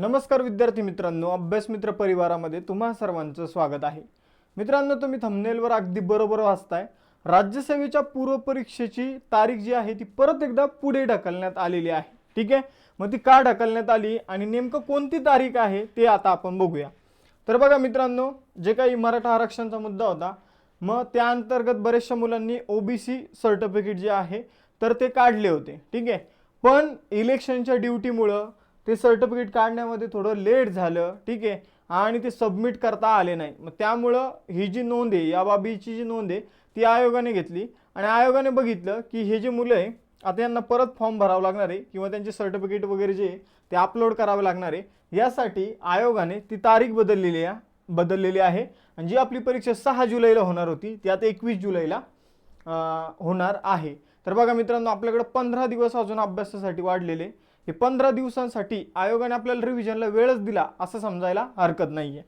नमस्कार विद्यार्थी मित्रांनो अभ्यास मित्र परिवारामध्ये तुम्हा सर्वांचं स्वागत आहे. मित्रांनो तुम्ही थंबनेलवर अगदी बरोबर वाचताय. राज्यसेवेच्या पूर्वपरीक्षेची तारीख जी आहे ती परत एकदा पुढे ढकलण्यात आलेली आहे. ठीक आहे? मग ती का ढकलण्यात आली आणि नेमकं कोणती तारीख आहे ते आता आपण बघूया. तर बघा मित्रांनो जे काही मराठा आरक्षणाचा मुद्दा होता मग त्या अंतर्गत बऱ्याचशा मुलांनी ओबीसी सर्टिफिकेट जे आहे तर ते काढले होते. ठीक आहे? पण इलेक्शनच्या ड्युटीमुळं ते सर्टिफिकेट काढण्यामध्ये थोडं लेट झालं ठीक आहे? आणि ते सबमिट करता आले नाही. मग त्यामुळं ही जी नोंद आहे या बाबीची जी नोंद आहे ती आयोगाने घेतली. आणि आयोगाने बघितलं की हे जे मुलं आहे आता यांना परत फॉर्म भरावा लागणार आहे किंवा त्यांचे सर्टिफिकेट वगैरे जे ते अपलोड करावे लागणार आहे. यासाठी आयोगाने ती तारीख बदललेली आहे बदललेली आहे. आणि जी आपली परीक्षा सहा जुलैला होणार होती ती आता एकवीस जुलैला होणार आहे. तर बघा मित्रांनो आपल्याकडे पंधरा दिवस अजून अभ्यासासाठी वाढलेले हे पंधरा दिवसांसाठी आयोगाने आपल्याला रिव्हिजनला वेळच दिला असं समजायला हरकत नाही आहे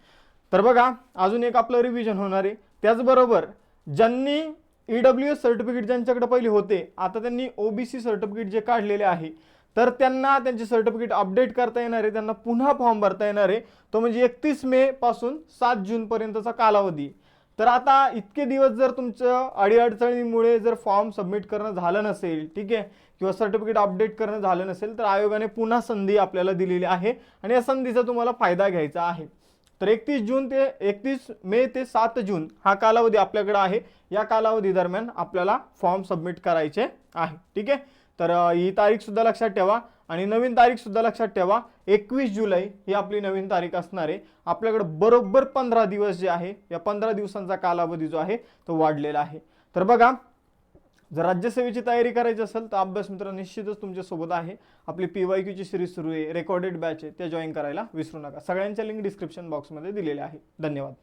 तर बघा अजून एक आपलं रिव्हिजन होणार आहे. त्याचबरोबर ज्यांनी ई डब्ल्यू एस सर्टिफिकेट ज्यांच्याकडे पहिले होते आता त्यांनी ओबीसी सर्टिफिकेट जे काढलेले आहे तर त्यांना त्यांचे सर्टिफिकेट अपडेट करता येणार आहे. त्यांना पुन्हा फॉर्म भरता येणार आहे. तो म्हणजे एकतीस मे पासून सात जूनपर्यंतचा कालावधी. तर आता इतके दिवस जर तुमचं अडीअडचणीमुळे जर फॉर्म सबमिट करणं झालं नसेल ठीक आहे किंवा सर्टिफिकेट अपडेट करणं झालं नसेल तर आयोगाने पुन्हा संधी आपल्याला दिलेली आहे आणि या संधीचा तुम्हाला फायदा घ्यायचा आहे. तर एकतीस जून ते एकतीस मे ते सात जून हा कालावधी आपल्याकडे आहे. या कालावधी दरम्यान आपल्याला फॉर्म सबमिट करायचे आहे. ठीक आहे? तर ही तारीखसुद्धा लक्षात ठेवा आणि नवीन तारीखसुद्धा लक्षात ठेवा. एकवीस जुलै ही आपली नवीन तारीख असणार आहे. आपल्याकडे बरोबर पंधरा दिवस जे आहे या पंधरा दिवसांचा कालावधी जो आहे तो वाढलेला आहे. तर बघा जर राज्यसेवेची तयारी करायची असेल तर अभ्यास मित्र निश्चितच तुमच्यासोबत आहे. आपली पी वाय क्यूची सिरीज सुरू आहे. रेकॉर्डेड बॅच आहे. त्या जॉईन करायला विसरू नका. सगळ्यांच्या लिंक डिस्क्रिप्शन बॉक्समध्ये दिलेल्या आहे. धन्यवाद.